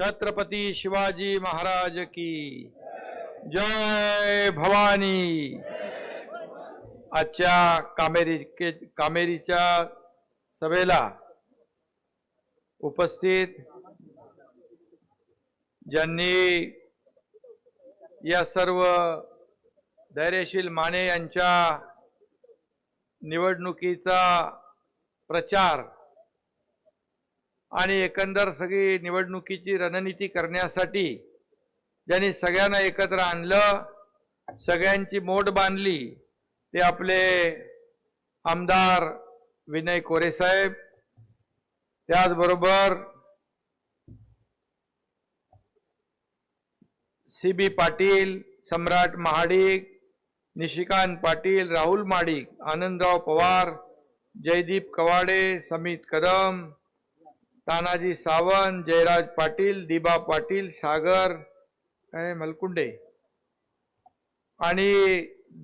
छत्रपती शिवाजी महाराज की जय भवानी. आजच्या कामेरी के- कामेरीच्या सभेला उपस्थित ज्यांनी या सर्व धैर्यशील माने यांच्या निवडणुकीचा प्रचार आणि एकंदर सगळी निवडणुकीची रणनीती करण्यासाठी ज्यांनी सगळ्यांना एकत्र आणलं सगळ्यांची मोड बांधली ते आपले आमदार विनय कोरेसाहेब त्याचबरोबर सी बी पाटील सम्राट महाडिक निशिकांत पाटील राहुल माडिक आनंदराव पवार जयदीप कवाडे समित कदम तानाजी सावंत जयराज पाटील दिबा पाटील सागर मलकुंडे. आणि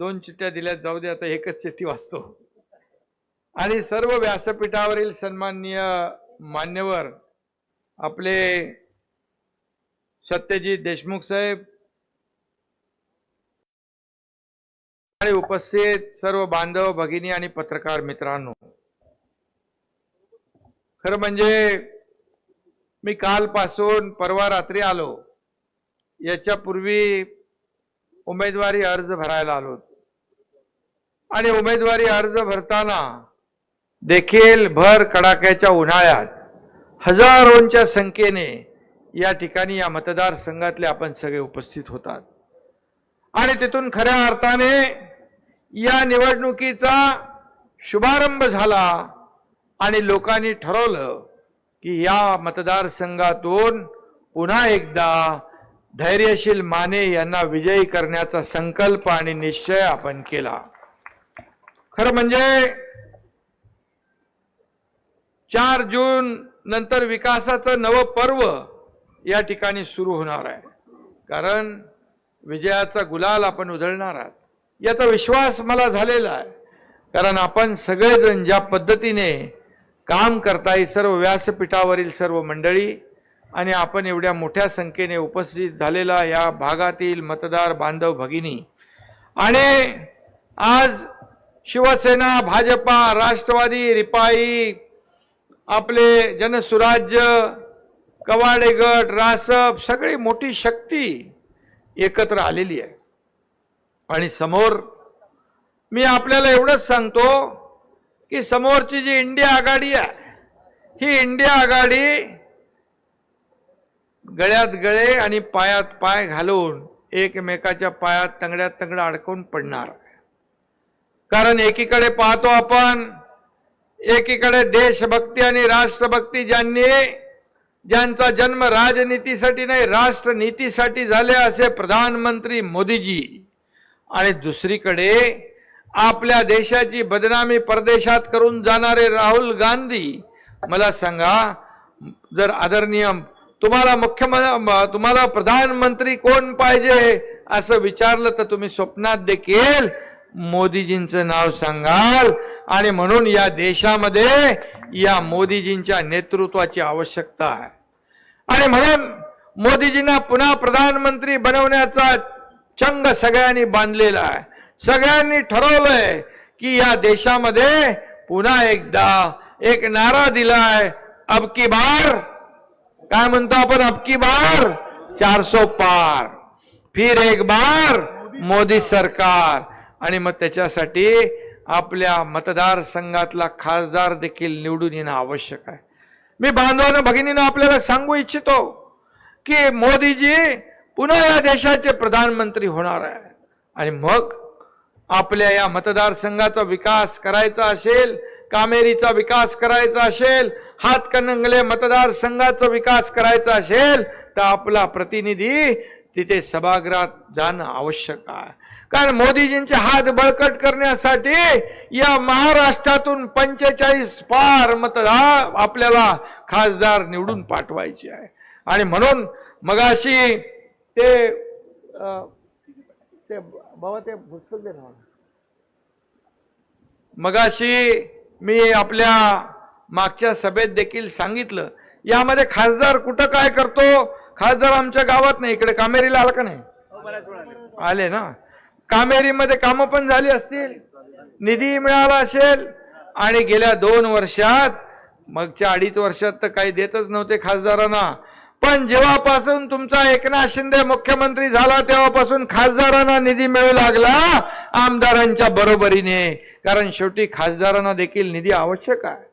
दोन चिठ्ठ्या दिल्या जाऊ दे आता एकच चिठ्ठी वाचतो. आणि सर्व व्यासपीठावरील सन्माननीय मान्यवर आपले सत्यजित देशमुख साहेब आणि उपस्थित सर्व बांधव भगिनी आणि पत्रकार मित्रांनो. खरं म्हणजे मी कालपासून परवा रात्री आलो. याच्यापूर्वी उमेदवारी अर्ज भरायला आलो आणि उमेदवारी अर्ज भरताना देखील भर कडाक्याच्या उन्हाळ्यात हजारोंच्या संख्येने या ठिकाणी या मतदारसंघातले आपण सगळे उपस्थित होतात. आणि तिथून खऱ्या अर्थाने या निवडणुकीचा शुभारंभ झाला आणि लोकांनी ठरवलं की या मतदारसंघातून पुन्हा एकदा धैर्यशील माने यांना विजयी करण्याचा संकल्प आणि निश्चय आपण केला. खरं म्हणजे चार जून नंतर विकासाचं नवं पर्व या ठिकाणी सुरू होणार आहे. कारण विजयाचा गुलाल आपण उधळणार आहात. याचा विश्वास मला झालेला आहे. कारण आपण सगळेजण ज्या पद्धतीने काम करताय सर्व व्यासपीठावरील सर्व मंडळी आणि आपण एवढ्या मोठ्या संख्येने उपस्थित झालेला या भागातील मतदार बांधव भगिनी. आणि आज शिवसेना भाजपा राष्ट्रवादी रिपाई आपले जनसुराज्य कवाडेगट रासप सगळी मोठी शक्ती एकत्र आलेली आहे. आणि समोर मी आपल्याला एवढंच सांगतो की समोरची जी इंडिया आघाडी आहे ही इंडिया आघाडी गळ्यात गळे आणि पायात पाय घालून एकमेकाच्या पायात तंगड्यात तंगडा अडकून पडणार. कारण एकीकडे पाहतो आपण एकीकडे देशभक्ती आणि राष्ट्रभक्ती ज्यांनी ज्यांचा जन्म राजनीतीसाठी नाही राष्ट्रनीतीसाठी झाले असे प्रधानमंत्री मोदीजी. आणि दुसरीकडे आपल्या देशाची बदनामी परदेशात करून जाणारे राहुल गांधी मला सांगा जर आदरणीय तुम्हाला मुख्यमंत्री तुम्हाला प्रधानमंत्री कोण पाहिजे असं विचारलं तर तुम्ही स्वप्नात देखील मोदीजींचं नाव सांगाल. आणि म्हणून या देशामध्ये या मोदीजींच्या नेतृत्वाची आवश्यकता आहे. आणि म्हणून मोदीजींना पुन्हा प्रधानमंत्री बनवण्याचा चंग सगळ्यांनी बांधलेला आहे. सगळ्यांनी ठरवलंय की या देशामध्ये पुन्हा एकदा एक नारा दिलाय. अबकी बार. काय म्हणतो आपण? अबकी बार? चारसो पार. फिर एक बार मोदी सरकार. आणि मग त्याच्यासाठी आपल्या मतदारसंघातला खासदार देखील निवडून येणं आवश्यक आहे. मी बांधवानं भगिनीनं आपल्याला सांगू इच्छितो की मोदीजी पुन्हा या देशाचे प्रधानमंत्री होणार आहे आणि मग आपल्या या मतदारसंघाचा विकास करायचा असेल कामेरीचा विकास करायचा असेल हातकणंगले मतदारसंघाचा विकास करायचा असेल तर आपला प्रतिनिधी तिथे सभागृहात जाणं आवश्यक आहे. कारण मोदीजींचे हात बळकट करण्यासाठी या महाराष्ट्रातून पंचेचाळीस पार मतदार आपल्याला खासदार निवडून पाठवायचे आहे. आणि म्हणून मगाशी ते आ, ते बाबा ते पुस्तक दे ना मगाशी मी आपल्या मागच्या सभेत देखील सांगितलं. यामध्ये खासदार कुठं काय करतो? खासदार आमच्या गावात नाही इकडे कामेरीला आला का नाही? आले ना? कामेरीमध्ये कामं पण झाली असतील निधी मिळाला असेल आणि गेल्या दोन वर्षात मगच्या अडीच वर्षात तर काही देतच नव्हते खासदारांना. पण जेव्हापासून तुमचा एकनाथ शिंदे मुख्यमंत्री झाला तेव्हापासून खासदारांना निधी मिळू लागला आमदारांच्या बरोबरीने. कारण शेवटी खासदारांना देखील निधी आवश्यक आहे.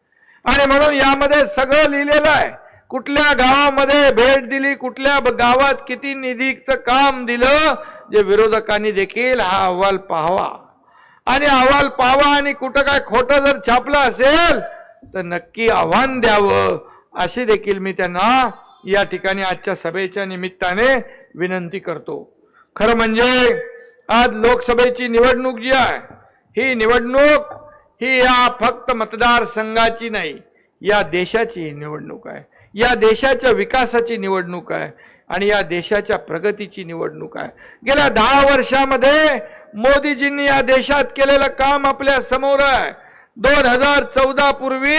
आणि म्हणून यामध्ये सगळं लिहिलेलं आहे. कुठल्या गावामध्ये भेट दिली कुठल्या गावात किती निधीचं काम दिलं जे विरोधकांनी देखील हा अहवाल पाहावा. आणि अहवाल पाहावा आणि कुठं काय खोटं जर छापलं असेल तर नक्की आव्हान द्यावं अशी देखील मी त्यांना या ठिकाणी आजच्या सभेच्या निमित्ताने विनंती करतो. खरं म्हणजे आज लोकसभेची निवडणूक जी आहे ही निवडणूक ही या फक्त मतदारसंघाची नाही या देशाची निवडणूक आहे. या देशाच्या विकासाची निवडणूक आहे आणि या देशाच्या प्रगतीची निवडणूक आहे. गेल्या दहा वर्षामध्ये मोदीजींनी या देशात केलेलं काम आपल्यासमोर आहे. दोन हजार चौदा पूर्वी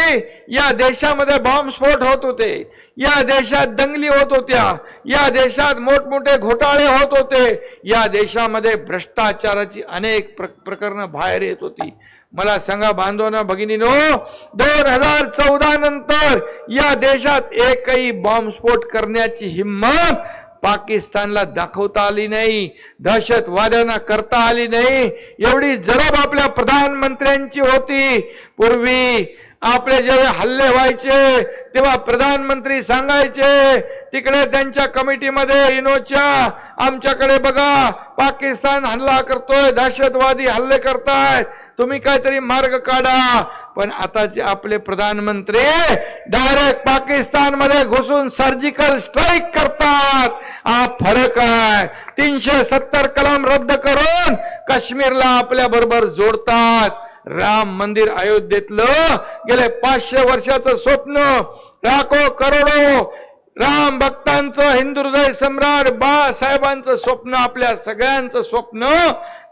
या देशामध्ये बॉम्बस्फोट होत होते. या देशात दंगली होत होत्या. या देशात मोठमोठे घोटाळे होत होते. या देशामध्ये भ्रष्टाचाराची अनेक प्र प्रकरणं बाहेर येत होती. मला सांगा बांधवांना भगिनीनो दोन हजार चौदा नंतर या देशात एकही बॉम्बस्फोट करण्याची हिंमत पाकिस्तानला दाखवता आली नाही. दहशतवाद्यांना करता आली नाही. एवढी जरब आपल्या प्रधानमंत्र्यांची होती. पूर्वी आपले जेव्हा हल्ले व्हायचे तेव्हा प्रधानमंत्री सांगायचे तिकडे त्यांच्या कमिटीमध्ये इनोच्या आमच्याकडे बघा पाकिस्तान हल्ला करतोय दहशतवादी हल्ले करतायत तुम्ही काहीतरी मार्ग काढा. पण आताचे आपले प्रधानमंत्री डायरेक्ट पाकिस्तानमध्ये घुसून सर्जिकल स्ट्राईक करतात. हा फरक आहे. तीनशे सत्तर कलम रद्द करून काश्मीरला आपल्या बरोबर जोडतात. राम मंदिर अयोध्येतलं गेले पाचशे वर्षाचं स्वप्न. लाखो करोडो राम भक्तांचं हिंदू हृदय सम्राट बाळासाहेबांचं स्वप्न आपल्या सगळ्यांचं स्वप्न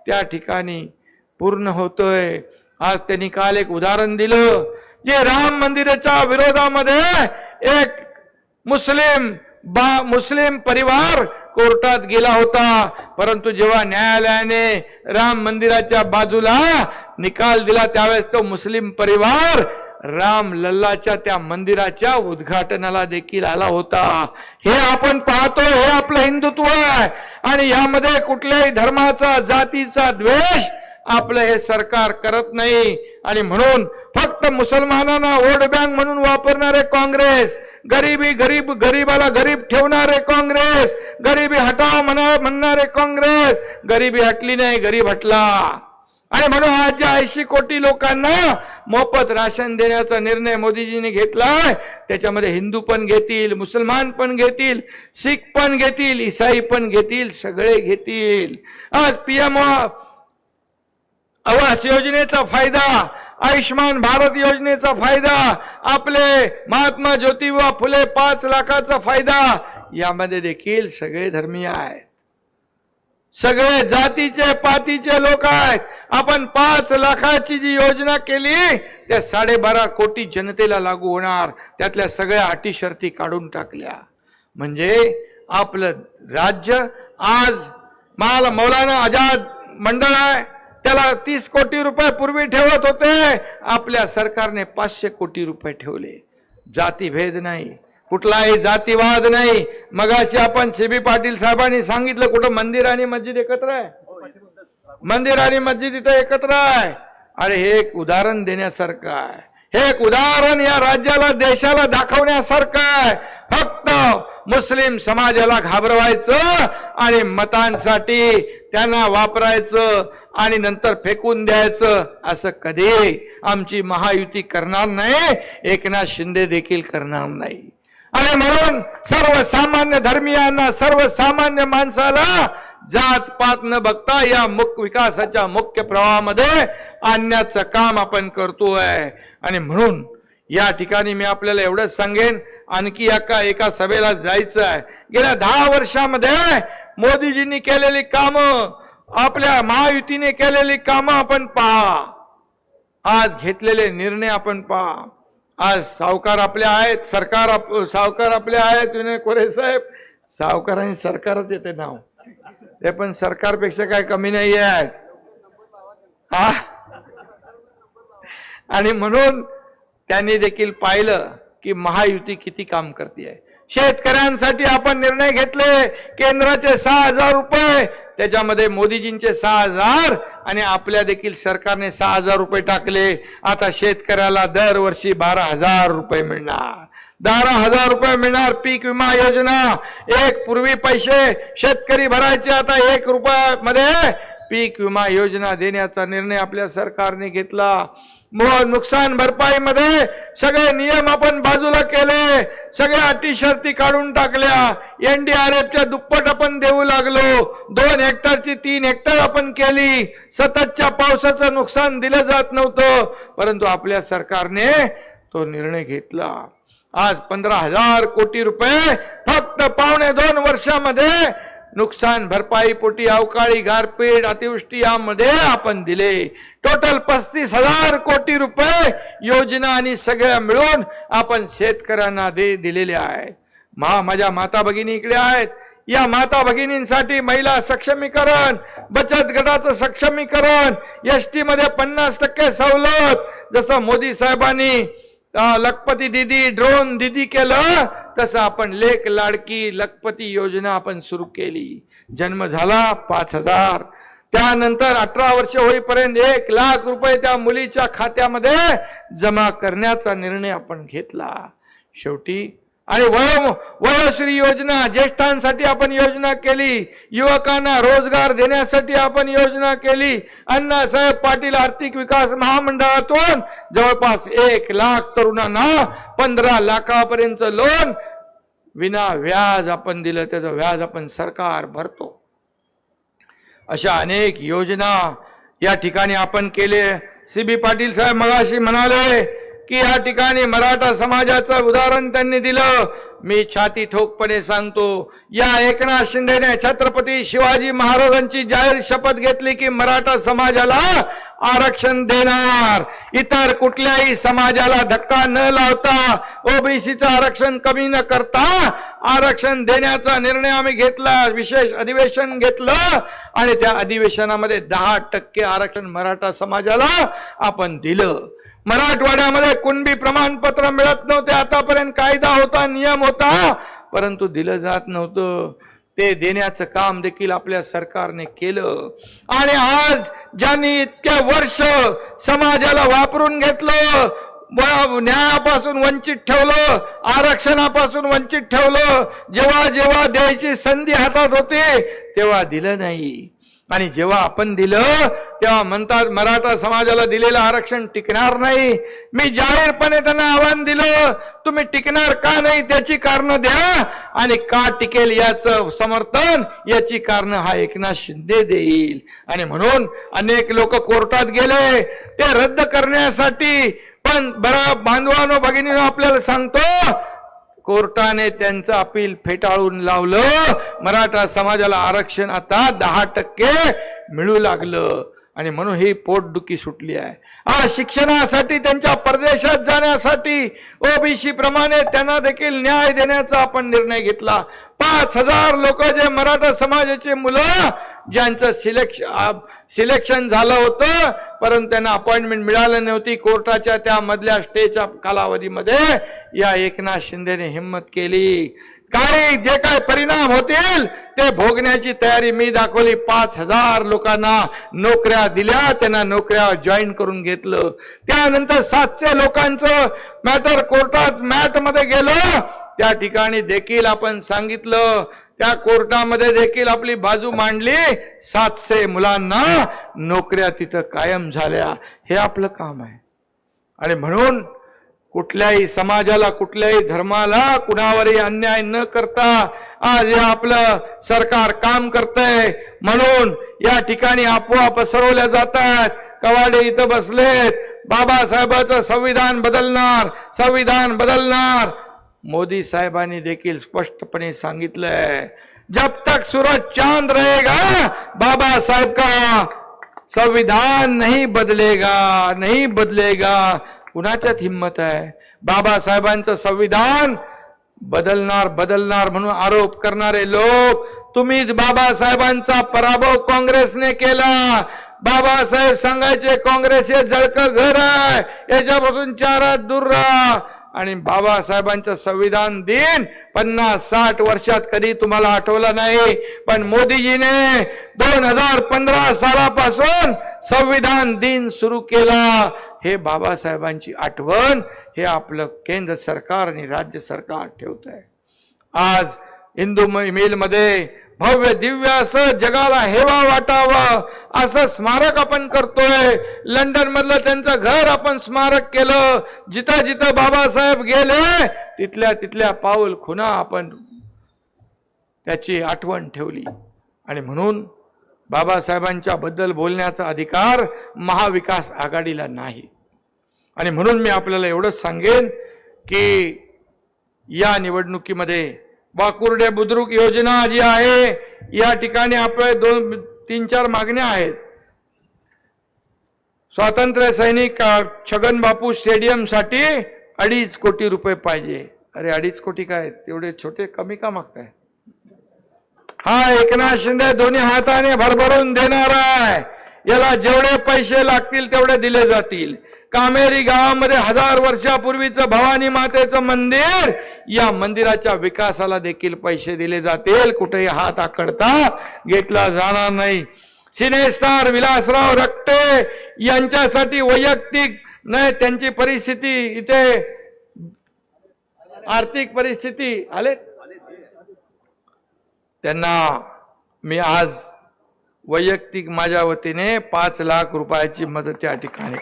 त्या ठिकाणी पूर्ण होतोय. आज त्यांनी काल एक उदाहरण दिलं. जे राम मंदिराच्या विरोधामध्ये एक मुस्लिम बा मुस्लिम परिवार कोर्टात गेला होता. परंतु जेव्हा न्यायालयाने राम मंदिराच्या बाजूला निकाल दिला त्यावेळेस तो मुस्लिम परिवार राम लल्लाच्या त्या मंदिराच्या उद्घाटनाला देखील आला होता. हे आपण पाहतो हे आपलं हिंदुत्व आहे. आणि यामध्ये कुठल्याही धर्माचा जातीचा द्वेष आपलं हे सरकार करत नाही. आणि म्हणून फक्त मुसलमानांना वोट बँक म्हणून वापरणारे काँग्रेस गरिबी गरीब गरीबाला गरीब ठेवणारे काँग्रेस गरिबी हटाव म्हणणारे काँग्रेस गरिबी हटली नाही गरीब हटला. आणि म्हणून आज ज्या ऐंशी कोटी लोकांना मोफत राशन देण्याचा निर्णय मोदीजींनी घेतलाय त्याच्यामध्ये हिंदू पण घेतील मुसलमान पण घेतील शीख पण घेतील इसाई पण घेतील सगळे घेतील. आज पीएम आवास योजनेचा फायदा आयुष्यमान भारत योजनेचा फायदा आपले महात्मा ज्योतिबा फुले पाच लाखाचा फायदा यामध्ये देखील सगळे धर्मीय आहेत. सगळे जातीचे पातीचे लोक आहेत. आपण पाच लाखाची जी योजना केली त्या साडेबारा कोटी जनतेला लागू होणार. त्यातल्या सगळ्या अटी शर्ती काढून टाकल्या. म्हणजे आपलं राज्य आज माल मौलाना आझाद मंडळ आहे त्याला तीस कोटी रुपये पूर्वी ठेवत होते आपल्या सरकारने पाचशे कोटी रुपये ठेवले. जातीभेद नाही कुठलाही जातीवाद नाही. मगाशी आपण सी बी पाटील साहेबांनी सांगितलं कुठं मंदिर आणि मस्जिद एकत्र आहे. मंदिर आणि मस्जिद इथं एकत्र आहे. अरे हे एक उदाहरण देण्यासारखं आहे. हे एक उदाहरण या राज्याला देशाला दाखवण्यासारखं आहे. फक्त मुस्लिम समाजाला घाबरवायचं आणि मतांसाठी त्यांना वापरायचं आणि नंतर फेकून द्यायचं असं कधी आमची महायुती करणार नाही. एकनाथ शिंदे देखील करणार नाही. आणि म्हणून सर्वसामान्य धर्मियांना सर्वसामान्य माणसाला जात पात न बघता या मुख्य विकासाच्या मुख्य प्रवाहामध्ये आणण्याचं काम आपण करतोय. आणि म्हणून या ठिकाणी मी आपल्याला एवढंच सांगेन आणखी एका एका सभेला जायचं आहे. गेल्या दहा वर्षामध्ये मोदीजींनी केलेली कामं आपल्या महायुतीने केलेली कामं आपण पहा. आज घेतलेले निर्णय आपण पहा. आज सावकार आपले आहेत सरकार आप- सावकार आपले आहेत विनय कोरे साहेब. सावकारांनी सरकारच येते नाव. ते पण सरकारपेक्षा काय कमी नाही आहेत हा? आणि म्हणून त्यांनी देखील पाहिलं की महायुती किती काम करते शेतकऱ्यांसाठी आपण निर्णय घेतले केंद्राचे सहा हजार रुपये त्याच्यामध्ये मोदीजींचे सहा हजार आणि आपल्या देखील सरकारने सहा हजार रुपये टाकले. आता शेतकऱ्याला दरवर्षी बारा हजार रुपये मिळणार. बारा हजार रुपये मिळणार पीक विमा योजना. एक पूर्वी पैसे शेतकरी भरायचे आता एक रुपयामध्ये पीक विमा योजना देण्याचा निर्णय आपल्या सरकारने घेतला. मग नुकसान भरपाईमध्ये सगळे नियम आपण बाजूला केले. सगळ्या अटी शर्ती काढून टाकल्या. एनडीआरएफच्या दुप्पट आपण देऊ लागलो. दोन हेक्टरची तीन हेक्टर आपण केली. सततच्या पावसाचं नुकसान दिलं जात नव्हतं. परंतु आपल्या सरकारने तो निर्णय घेतला. आज पंधरा हजार कोटी रुपये फक्त पावणे दोन वर्षामध्ये नुकसान भरपाई पोटी अवकाळी गारपीट अतिवृष्टी यामध्ये आपण दिले. टोटल पस्तीस हजार कोटी रुपये योजना आणि सगळ्या मिळून आपण शेतकऱ्यांना दे दिलेले आहेत. मा माझ्या माता भगिनी इकडे आहेत. या माता भगिनींसाठी महिला सक्षमीकरण बचत गटाचं सक्षमीकरण एस टी मध्ये पन्नास टक्के सवलत जसं मोदी साहेबांनी लखपती दिदी ड्रोन दिदी केलं तसं आपण लेख लाडकी लखपती योजना आपण सुरू केली. जन्म झाला पाच हजार. त्यानंतर अठरा वर्ष होईपर्यंत एक लाख रुपये त्या मुलीच्या खात्यामध्ये जमा करण्याचा निर्णय आपण घेतला. शेवटी आणि वय वयोश्री योजना ज्येष्ठांसाठी आपण योजना केली युवकांना रोजगार देण्यासाठी आपण योजना केली. अण्णासाहेब पाटील आर्थिक विकास महामंडळातून जवळपास एक लाख तरुणांना पंधरा लाखापर्यंत लोन विना व्याज आपण दिलं. त्याचं व्याज आपण सरकार भरतो. अशा अनेक योजना या ठिकाणी आपण केले. सी बी पाटील साहेब मगाशी म्हणाले की या ठिकाणी मराठा समाजाचं उदाहरण त्यांनी दिलं. मी छाती ठोकपणे सांगतो या एकनाथ शिंदेने छत्रपती शिवाजी महाराजांची जाहीर शपथ घेतली की मराठा समाजाला आरक्षण देणार. इतर कुठल्याही समाजाला धक्का न लावता ओबीसीचं आरक्षण कमी न करता आरक्षण देण्याचा निर्णय आम्ही घेतला विशेष अधिवेशन घेतलं. आणि त्या अधिवेशनामध्ये दहा टक्के आरक्षण मराठा समाजाला आपण दिलं. मराठवाड्यामध्ये कुणबी प्रमाणपत्र मिळत नव्हते. आतापर्यंत कायदा होता नियम होता परंतु दिलं जात नव्हतं. ते देण्याचं काम देखील आपल्या सरकारने केलं. आणि आज ज्यांनी इतक्या वर्ष समाजाला वापरून घेतलं न्यायापासून वंचित ठेवलं आरक्षणापासून वंचित ठेवलं जेव्हा जेव्हा द्यायची संधी हातात होती तेव्हा दिलं नाही. आणि जेव्हा आपण दिलं तेव्हा म्हणतात मराठा समाजाला दिलेलं आरक्षण टिकणार नाही. मी जाहीरपणे त्यांना आव्हान दिलं तुम्ही टिकणार का नाही त्याची कारण द्या आणि का टिकेल याचं समर्थन याची कारण हा एकनाथ शिंदे देईल. आणि म्हणून अनेक लोक कोर्टात गेले ते रद्द करण्यासाठी पण बरा बांधवानो भगिनीनो आपल्याला सांगतो कोर्टाने त्यांचं अपील फेटाळून लावलं मराठा समाजाला आरक्षण आता दहा टक्के मिळू लागलं. आणि म्हणून ही पोटदुखी सुटली आहे. आज शिक्षणासाठी त्यांच्या परदेशात जाण्यासाठी ओबीसी प्रमाणे त्यांना देखील न्याय देण्याचा आपण निर्णय घेतला. पाच हजार लोक जे मराठा समाजाचे मुलं ज्यांचं सिलेक्श सिलेक्शन झालं होतं परंतु त्यांना अपॉइंटमेंट मिळालं नव्हती कोर्टाच्या त्या मधल्या स्टेच्या कालावधीमध्ये या एकनाथ शिंदेने हिंमत केली. काही जे काय परिणाम होतील ते भोगण्याची तयारी मी दाखवली. पाच हजार लोकांना नोकऱ्या दिल्या त्यांना नोकऱ्या जॉईन करून घेतलं. त्यानंतर सातशे लोकांचं मॅटर कोर्टात मॅटमध्ये गेलं. त्या ठिकाणी देखील आपण सांगितलं. त्या कोर्टामध्ये देखील आपली बाजू मांडली. सातशे मुलांना नोकऱ्या तिथं कायम झाल्या. हे आपलं काम आहे. आणि म्हणून कुठल्याही समाजाला कुठल्याही धर्माला कुणावरही अन्याय न करता आज या आपलं सरकार काम करतंय. म्हणून या ठिकाणी अफवा पसरवल्या जातात. कवाडे इथं बसलेत. बाबासाहेबाचं संविधान बदलणार संविधान बदलणार. मोदी साहेबांनी देखील स्पष्टपणे सांगितलंय जब तक सूरज चांद रहेगा बाबा साहेब का संविधान नहीं बदलेगा नहीं बदलेगा. कुणाच्यात हिंमत आहे. बाबासाहेबांचं संविधान बदलणार बदलणार म्हणून आरोप करणारे लोक तुम्हीच बाबासाहेबांचा पराभव काँग्रेसने केला. बाबासाहेब सांगायचे काँग्रेस हे जळकं घर आहे याच्यापासून चारात दूर राहा. आणि बाबासाहेबांचं संविधान दिन पन्नास साठ वर्षात कधी तुम्हाला आठवलं नाही पण मोदीजीने दोन हजार पंधरा सालापासून संविधान दिन सुरू केला. हे बाबासाहेबांची आठवण हे आपलं केंद्र सरकार आणि राज्य सरकार ठेवत आहे आज हिंदू मिलमध्ये भव्य दिव्य असं जगाला हेवा वाटावं असं स्मारक आपण करतोय. लंडन मधलं त्यांचं घर आपण स्मारक केलं. जिथं जिथं बाबासाहेब गेले तिथल्या तिथल्या पाऊल खुना आपण त्याची आठवण ठेवली. आणि म्हणून बाबासाहेबांच्या बद्दल बोलण्याचा अधिकार महाविकास आघाडीला नाही. आणि म्हणून मी आपल्याला एवढंच सांगेन की या निवडणुकीमध्ये वाकुर्डे बुद्रुक योजना जी आहे या ठिकाणी आपल्या दोन तीन चार मागण्या आहेत. स्वातंत्र्य सैनिक छगन बापू स्टेडियमसाठी अडीच कोटी रुपये पाहिजे. अरे अडीच कोटी काय? तेवढे छोटे कमी का मागताय? हा एकनाथ शिंदे दोन्ही हाताने भरभरून देणार आहे. याला जेवढे पैसे लागतील तेवढे दिले जातील. कामेरी गावामध्ये हजार वर्षापूर्वीचं भवानी मातेचं मंदिर या मंदिराच्या विकासाला देखील पैसे दिले जातील. कुठेही हात आकडता घेतला जाणार नाही. सिनेस्टार विलासराव रक्ते यांच्यासाठी वैयक्तिक नाही त्यांची परिस्थिती इथे आर्थिक परिस्थिती आले? त्यांना मी आज वैयक्तिक माझ्या वतीने पाच लाख रुपयाची मदत त्या ठिकाणी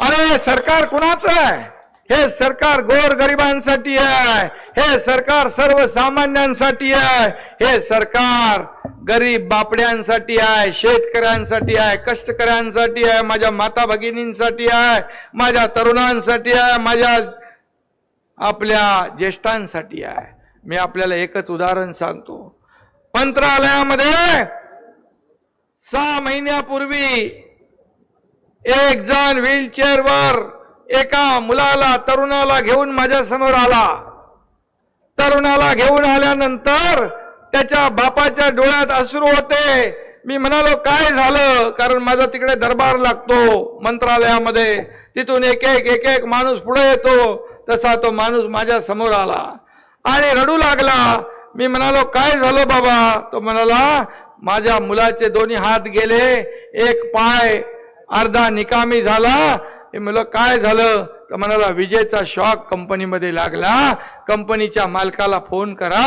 अरे सरकार कुणाचं आहे? हे सरकार गोर गरिबांसाठी आहे. हे सरकार सर्वसामान्यांसाठी आहे. हे सरकार गरीब बापड्यांसाठी आहे शेतकऱ्यांसाठी आहे कष्टकऱ्यांसाठी आहे माझ्या माता भगिनींसाठी आहे माझ्या तरुणांसाठी आहे माझ्या आपल्या ज्येष्ठांसाठी आहे. मी आपल्याला एकच उदाहरण सांगतो. मंत्रालयामध्ये सहा महिन्यापूर्वी एक जण व्हीलचेअरवर एका मुलाला तरुणाला घेऊन माझ्यासमोर आला. तरुणाला घेऊन आल्यानंतर त्याच्या बापाच्या डोळ्यात अश्रू होते. मी म्हणालो काय झालं? कारण माझा तिकडे दरबार लागतो मंत्रालयामध्ये. तिथून एक एक एक एक माणूस पुढे येतो. तसा तो माणूस माझ्यासमोर आला. आणि रडू लागला. मी म्हणालो काय झालं बाबा? तो म्हणाला माझ्या मुलाचे दोन्ही हात गेले एक पाय अर्धा निकामी झाला. हे म्हणलं काय झालं? तर म्हणाला विजेचा शॉक कंपनीमध्ये लागला. कंपनीच्या मालकाला फोन करा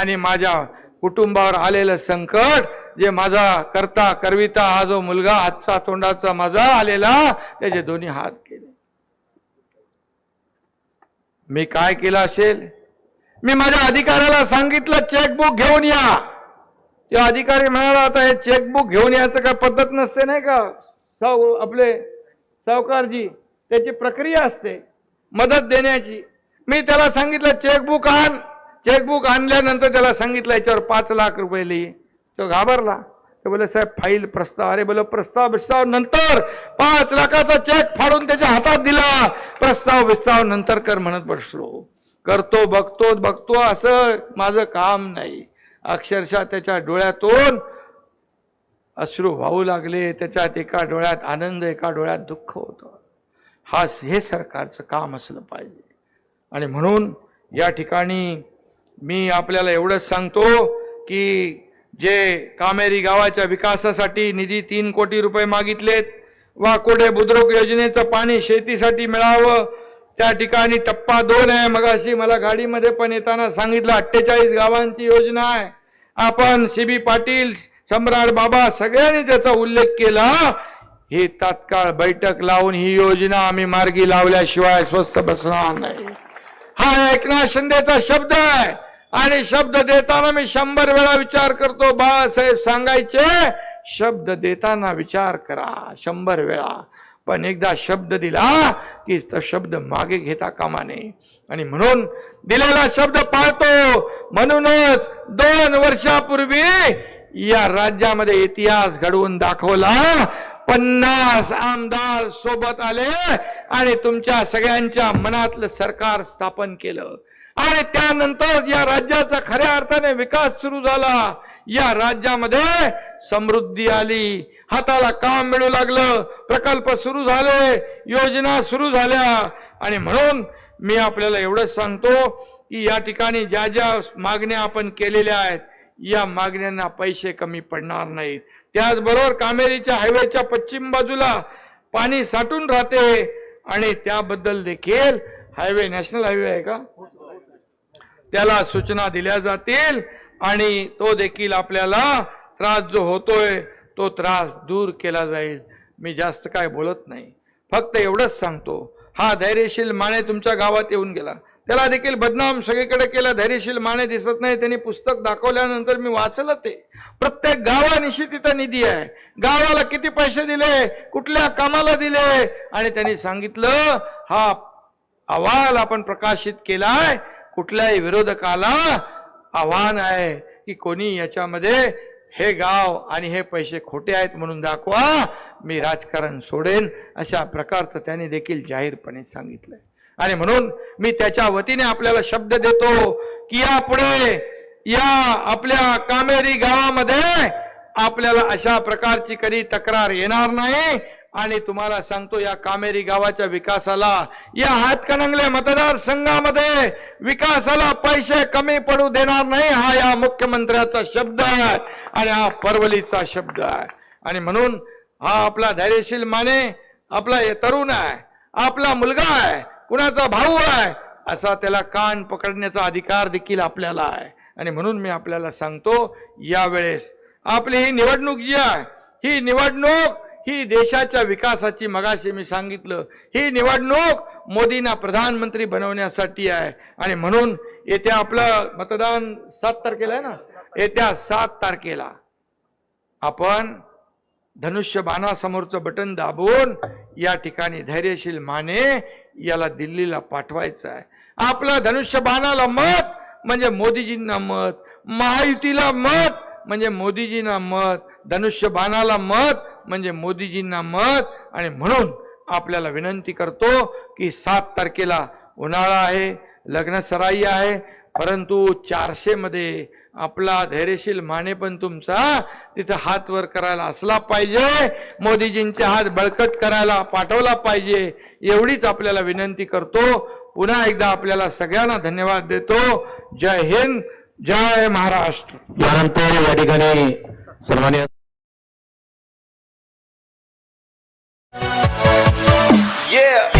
आणि माझ्या कुटुंबावर आलेलं संकट जे माझा करता करविता हा जो मुलगा हातचा तोंडाचा माझा आलेला त्याचे दोन्ही हात केले मी काय केलं असेल? मी माझ्या अधिकाऱ्याला सांगितलं चेकबुक घेऊन या. त्या अधिकारी म्हणाला आता हे चेकबुक घेऊन यायचं काय पद्धत नसते नाही का? साव आपले सावकारजी त्याची प्रक्रिया असते मदत देण्याची. मी त्याला सांगितलं चेकबुक आण. चेकबुक आणल्यानंतर त्याला सांगितलं याच्यावर पाच लाख रुपये लिही. तो घाबरला. ते बोले साहेब फाईल प्रस्ताव अरे बोल प्रस्ताव बिस्ताव नंतर पाच लाखाचा चेक फाडून त्याच्या हातात दिला. प्रस्ताव बिस्ताव नंतर कर म्हणत बसलो. करतो बघतो बघतो असं माझं काम नाही. अक्षरशः त्याच्या डोळ्यातून अश्रू वाहू लागले. त्याच्यात एका डोळ्यात आनंद एका डोळ्यात दुःख होतं. हा हे सरकारचं काम असलं पाहिजे. आणि म्हणून या ठिकाणी मी आपल्याला एवढंच सांगतो की जे कामेरी गावाच्या विकासासाठी निधी तीन कोटी रुपये मागितलेत वाकोडे बुद्रुक योजनेचं पाणी शेतीसाठी मिळावं त्या ठिकाणी टप्पा दोन आहे. मगाशी मला गाडीमध्ये पण येताना सांगितलं अठ्ठेचाळीस गावांची योजना आहे. आपण सीबी पाटील सम्राट बाबा सगळ्यांनी त्याचा उल्लेख केला. ही तात्काळ बैठक लावून ही योजना आम्ही मार्गी लावल्याशिवाय स्वस्त बसणार नाही. हा एकनाथ शिंदेचा शब्द आहे. आणि शब्द देताना मी शंभर वेळा विचार करतो बाळासाहेब सांगायचे शब्द देताना विचार करा शंभर वेळा. पण एकदा शब्द दिला की तो शब्द मागे घेता कामा नये. आणि म्हणून दिलेला शब्द पाळतो. म्हणूनच दोन वर्षापूर्वी या राज्यामध्ये इतिहास घडवून दाखवला. पन्नास आमदार सोबत आले आणि तुमच्या सगळ्यांच्या मनातलं सरकार स्थापन केलं. आणि त्यानंतर या राज्याचा खऱ्या अर्थाने विकास सुरू झाला. या राज्यामध्ये समृद्धी आली. हाताला काम मिळू लागलं प्रकल्प सुरू झाले योजना सुरू झाल्या. आणि म्हणून मी आपल्याला एवढंच सांगतो की या ठिकाणी ज्या ज्या मागण्या आपण केलेल्या आहेत या मागण्यांना पैसे कमी पडणार नाहीत. त्याचबरोबर कामेरीच्या हायवेच्या पश्चिम बाजूला पाणी साठून राहते आणि त्याबद्दल देखील हायवे नॅशनल हायवे आहे का? त्याला सूचना दिल्या जातील आणि तो देखील आपल्याला त्रास जो होतोय तो त्रास दूर केला जाईल. मी जास्त काय बोलत नाही. फक्त एवढंच सांगतो. हा धैर्यशील माने तुमच्या गावात येऊन गेला. त्याला देखील बदनाम सगळीकडे केला. धैर्यशील माने दिसत नाही. त्यांनी पुस्तक दाखवल्यानंतर मी वाचलं ते. प्रत्येक गावानिशी तिथं निधी आहे. गावाला किती पैसे दिले? कुठल्या कामाला दिले? आणि त्यांनी सांगितलं हा अहवाल आपण प्रकाशित केलाय. कुठल्याही विरोधकाला आव्हान आहे की कोणी याच्यामध्ये हे गाव आणि हे पैसे खोटे आहेत म्हणून दाखवा मी राजकारण सोडेन अशा प्रकारचं त्याने देखील जाहीरपणे सांगितलंय. आणि म्हणून मी त्याच्या वतीने आपल्याला शब्द देतो की यापुढे या आपल्या कामेरी गावामध्ये आपल्याला अशा प्रकारची कधी तक्रार येणार नाही. आणि तुम्हाला सांगतो या कामेरी गावाच्या विकासाला या हातकणंगले मतदारसंघामध्ये विकासाला पैसे कमी पडू देणार नाही हा या मुख्यमंत्र्याचा शब्द आहे आणि हा परवलीचा शब्द आहे. आणि म्हणून हा आपला धैर्यशील माने आपला तरुण आहे आपला मुलगा आहे कुणाचा भाऊ आहे असा त्याला कान पकडण्याचा अधिकार देखील आपल्याला आहे. आणि म्हणून मी आपल्याला सांगतो यावेळेस आपली ही निवडणूक जी आहे ही निवडणूक ही देशाच्या विकासाची मगाशी मी सांगितलं. ही निवडणूक मोदींना प्रधानमंत्री बनवण्यासाठी आहे. आणि म्हणून येत्या आपलं मतदान सात तारखेला आहे ना? येत्या सात तारखेला. आपण धनुष्य बाणासमोरचं बटन दाबून या ठिकाणी धैर्यशील माने याला दिल्लीला पाठवायचं आहे. आपलं धनुष्य बाणाला मत म्हणजे मोदीजींना मत. महायुतीला मत म्हणजे मोदीजींना मत. धनुष्य बाणाला मत म्हणजे मोदीजींना मत आणि म्हणून आपल्याला विनंती करतो की सात तारखेला उन्हाळा आहे लग्न सराई आहे परंतु चारशे मध्ये आपला धैर्यशील माने पण तुमचा तिथं हात वर करायला असला पाहिजे मोदीजींचे हात बळकट करायला पाठवला पाहिजे एवढीच आपल्याला विनंती करतो. पुन्हा एकदा आपल्याला सगळ्यांना धन्यवाद देतो. जय हिंद जय महाराष्ट्र. यानंतर या ठिकाणी सन्मान्य Yeah.